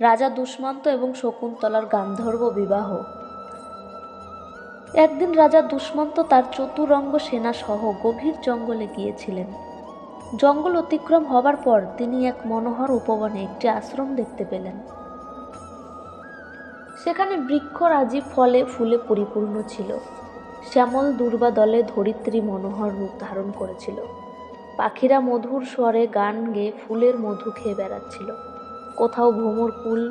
রাজা দুষ্মন্ত এবং শকুন্তলার গান্ধর্ব বিবাহ। একদিন রাজা দুষ্মন্ত তার চতুরঙ্গ সেনা সহ গভীর জঙ্গলে গিয়েছিলেন। জঙ্গল অতিক্রম হবার পর তিনি এক মনোহর উপবনে একটি আশ্রম দেখতে পেলেন। সেখানে বৃক্ষরাজি ফলে ফুলে পরিপূর্ণ ছিল। শ্যামল দুর্বা দলে ধরিত্রী মনোহর রূপ ধারণ করেছিল। পাখিরা মধুর স্বরে গান গেয়ে ফুলের মধু খেয়ে বেড়াচ্ছিল। কোথাও কুল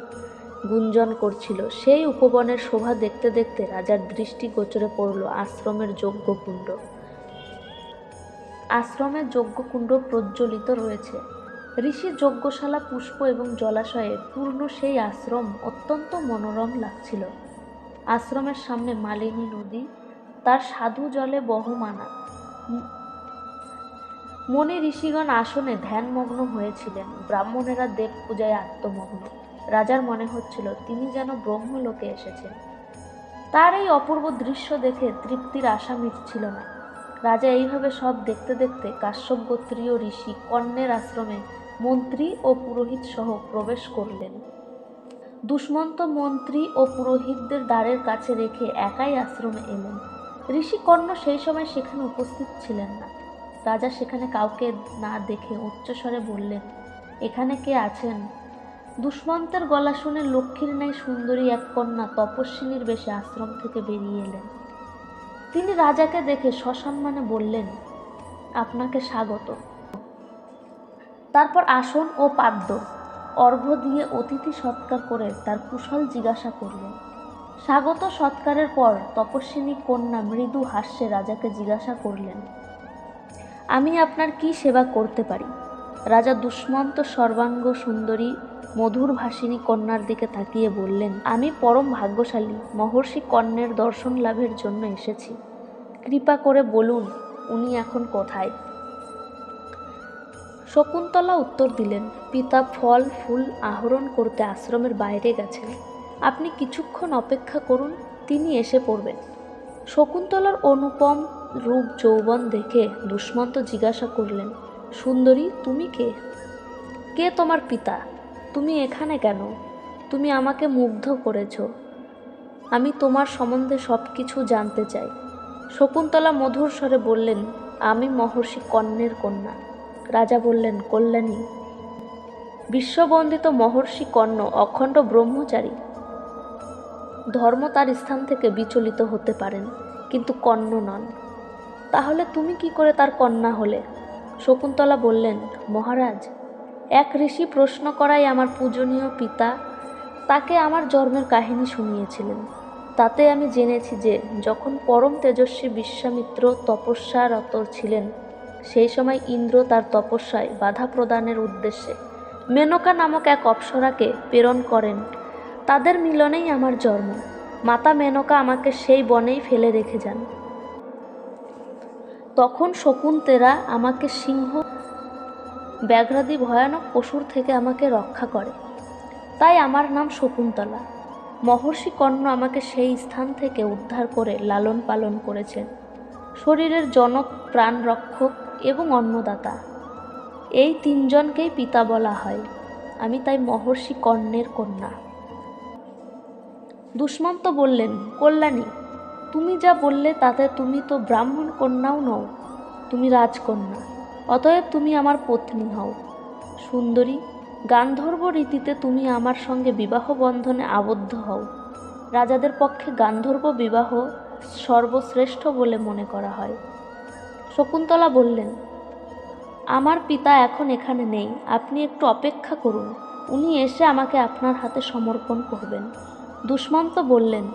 গুঞ্জন করছিল। সেই উপবনের শোভা দেখতে দেখতে রাজার দৃষ্টি গোচরে পড়ল আশ্রমের যজ্ঞকুণ্ড। আশ্রমের যজ্ঞকুণ্ড প্রজ্বলিত রয়েছে। ঋষি যজ্ঞশালা, পুষ্প এবং জলাশয়ে পূর্ণ সেই আশ্রম অত্যন্ত মনোরম লাগছিল। আশ্রমের সামনে মালিনী নদী, তার সাধু জলে বহমানা। মনে ঋষিগণ আসনে ধ্যানমগ্ন হয়েছিলেন। ব্রাহ্মণেরা দেব পূজায় আত্মমগ্ন। রাজার মনে হচ্ছিল, তিনি যেন ব্রহ্মলোকে এসেছেন। তার এই অপূর্ব দৃশ্য দেখে তৃপ্তির আশা মিটছিল না। রাজা এইভাবে সব দেখতে দেখতে কাশ্যপ, গোত্রীয়, ঋষি কর্ণের আশ্রমে মন্ত্রী ও পুরোহিত সহ প্রবেশ করলেন। দুষ্মন্ত মন্ত্রী ও পুরোহিতদের দ্বারের কাছে রেখে একাই আশ্রমে এলেন। ঋষি কর্ণ সেই সময় সেখানে উপস্থিত ছিলেন না। রাজা সেখানে কাউকে না দেখে উচ্চস্বরে বললেন, এখানে কে আছেন? দুষ্মন্তের গলা শুনে লক্ষ্মীর ন্যায় সুন্দরী এক কন্যা তপস্বিনীর বেশে আশ্রম থেকে বেরিয়ে এলেন। তিনি রাজাকে দেখে সসম্মানে বললেন, আপনাকে স্বাগত। তারপর আসন ও পাদ্য, অর্ঘ্য দিয়ে অতিথি সৎকার করে তার কুশল জিজ্ঞাসা করলেন। স্বাগত সৎকারের পর তপস্বিনী কন্যা মৃদু হাস্যে রাজাকে জিজ্ঞাসা করলেন আমি আপনার কি সেবা করতে পারি? রাজা দুষ্মন্ত সর্বাঙ্গ সুন্দরী মধুর ভাসিনী কন্যার দিকে তাকিয়ে বললেন, আমি পরম ভাগ্যশালী, মহর্ষি কর্ণের দর্শন লাভের জন্য এসেছি। কৃপা করে বলুন, উনি এখন কোথায়? শকুন্তলা উত্তর দিলেন, পিতা ফল, ফুল আহরণ করতে আশ্রমের বাইরে গেছেন। আপনি কিছুক্ষণ অপেক্ষা করুন, তিনি এসে পড়বেন। শকুন্তলার অনুপম রূপ যৌবন দেখে দুষ্মন্ত জিজ্ঞাসা করলেন, সুন্দরী, তুমি কে? কে তোমার পিতা? তুমি এখানে কেন? তুমি আমাকে মুগ্ধ করেছ। আমি তোমার সম্বন্ধে সব কিছু জানতে চাই। শকুন্তলা মধুর স্বরে বললেন, আমি মহর্ষি কর্ণের কন্যা। রাজা বললেন, কল্যাণী, বিশ্ববন্দিত মহর্ষি কর্ণ অখণ্ড ব্রহ্মচারী। ধর্ম তার স্থান থেকে বিচলিত হতে পারেন, কিন্তু কর্ণ নন। তাহলে তুমি কি করে তার কন্যা হলে? শকুন্তলা বললেন, মহারাজ, এক ঋষি প্রশ্ন করাই আমার পূজনীয় পিতা। তাকে আমার জন্মের কাহিনী শুনিয়েছিলেন। তাতে আমি জেনেছি যে, যখন পরম তেজস্বী বিশ্বামিত্র তপস্যারত ছিলেন, সেই সময় ইন্দ্র তার তপস্যায় বাধা প্রদানের উদ্দেশ্যে মেনকা নামক এক অপ্সরাকে প্রেরণ করেন। তাদের মিলনেই আমার জন্ম। মাতা মেনকা আমাকে সেই বনেই ফেলে রেখে যান। তখন শকুন্তেরা আমাকে সিংহ, ব্যাঘ্রাদি ভয়ানক পশুর থেকে আমাকে রক্ষা করে। তাই আমার নাম শকুন্তলা। মহর্ষি কর্ণ আমাকে সেই স্থান থেকে উদ্ধার করে লালন পালন করেছেন। শরীরের জনক প্রাণ রক্ষক এবং অন্নদাতা। এই তিনজনকেই পিতা বলা হয়। আমি তাই মহর্ষি কর্ণের কন্যা। দুষ্মন্ত বললেন, কল্যাণী তুমি যা বললে তাতে তুমি তো ব্রাহ্মণ কন্যাও নও, তুমি রাজকন্যা। অতএব তুমি আমার পত্নী হও। সুন্দরী, গান্ধর্ব রীতিতে তুমি আমার সঙ্গে বিবাহ বন্ধনে আবদ্ধ হও। রাজাদের পক্ষে গান্ধর্ব বিবাহ সর্বশ্রেষ্ঠ বলে মনে করা হয়। শকুন্তলা বললেন, আমার পিতা এখন এখানে নেই, আপনি একটু অপেক্ষা করুন। উনি এসে আমাকে আপনার হাতে সমর্পণ করবেন। দুষ্মন্ত বললেন,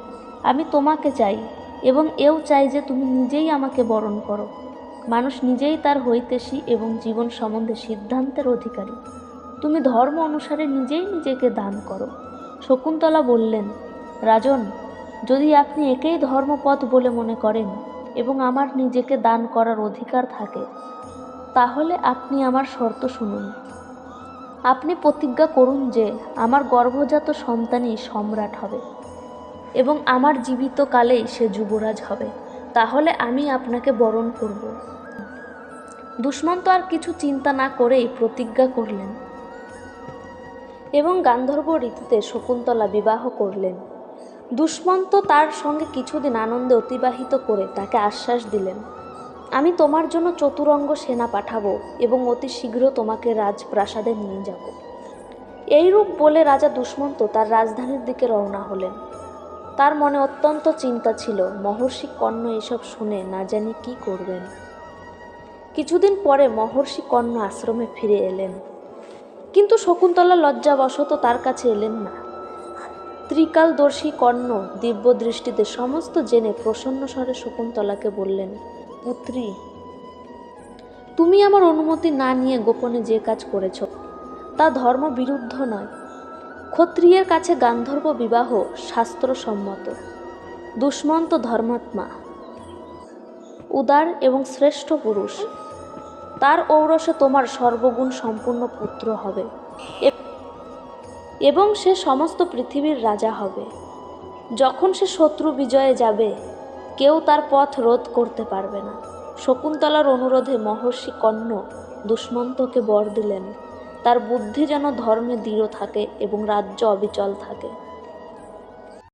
আমি তোমাকে চাই। এবং এও চাই যে তুমি নিজেই আমাকে বরণ করো। মানুষ নিজেই তার হইতেশী এবং জীবন সম্বন্ধে সিদ্ধান্তের অধিকারী। তুমি ধর্ম অনুসারে নিজেই নিজেকে দান করো। শকুন্তলা বললেন, রাজন, যদি আপনি একেই ধর্মপথ বলে মনে করেন এবং আমার নিজেকে দান করার অধিকার থাকে, তাহলে আপনি আমার শর্ত শুনুন। আপনি প্রতিজ্ঞা করুন যে আমার গর্ভজাত সন্তানই সম্রাট হবে। এবং আমার জীবিত কালেই সে যুবরাজ হবে। তাহলে আমি আপনাকে বরণ করব। দুষ্মন্ত আর কিছু চিন্তা না করেই প্রতিজ্ঞা করলেন এবং গান্ধর্ব রীতিতে শকুন্তলা বিবাহ করলেন। দুষ্মন্ত তার সঙ্গে কিছুদিন আনন্দে অতিবাহিত করে তাকে আশ্বাস দিলেন, আমি তোমার জন্য চতুরঙ্গ সেনা পাঠাবো এবং অতি শীঘ্র তোমাকে রাজপ্রাসাদে নিয়ে যাব। এইরূপ বলে রাজা দুষ্মন্ত তার রাজধানীর দিকে রওনা হলেন। তার মনে অত্যন্ত চিন্তা ছিল। মহর্ষি কর্ণ এসব শুনে না জানি কি করবেন। কিছুদিন পরে মহর্ষি কর্ণ আশ্রমে ফিরে এলেন। কিন্তু শকুন্তলা লজ্জাবশত তার কাছে এলেন না। ত্রিকালদর্শী কর্ণ দিব্য দৃষ্টিতে সমস্ত জেনে প্রসন্ন স্বরে শকুন্তলাকে বললেন, পুত্রী, তুমি আমার অনুমতি না নিয়ে গোপনে যে কাজ করেছ, তা ধর্ম বিরুদ্ধ নয়। ক্ষত্রিয়ের কাছে গান্ধর্ব বিবাহ শাস্ত্রসম্মত। দুষ্মন্ত ধর্মাত্মা। উদার এবং শ্রেষ্ঠ পুরুষ। তার ঔরসে তোমার সর্বগুণ সম্পূর্ণ পুত্র হবে। এবং সে সমস্ত পৃথিবীর রাজা হবে। যখন সে শত্রু বিজয়ে যাবে, কেউ তার পথ রোধ করতে পারবে না। শকুন্তলার অনুরোধে মহর্ষি কর্ণ দুষ্মন্তকে বর দিলেন। তার বুদ্ধি যেন ধর্মে দৃঢ় থাকে এবং রাজ্য অবিচল থাকে।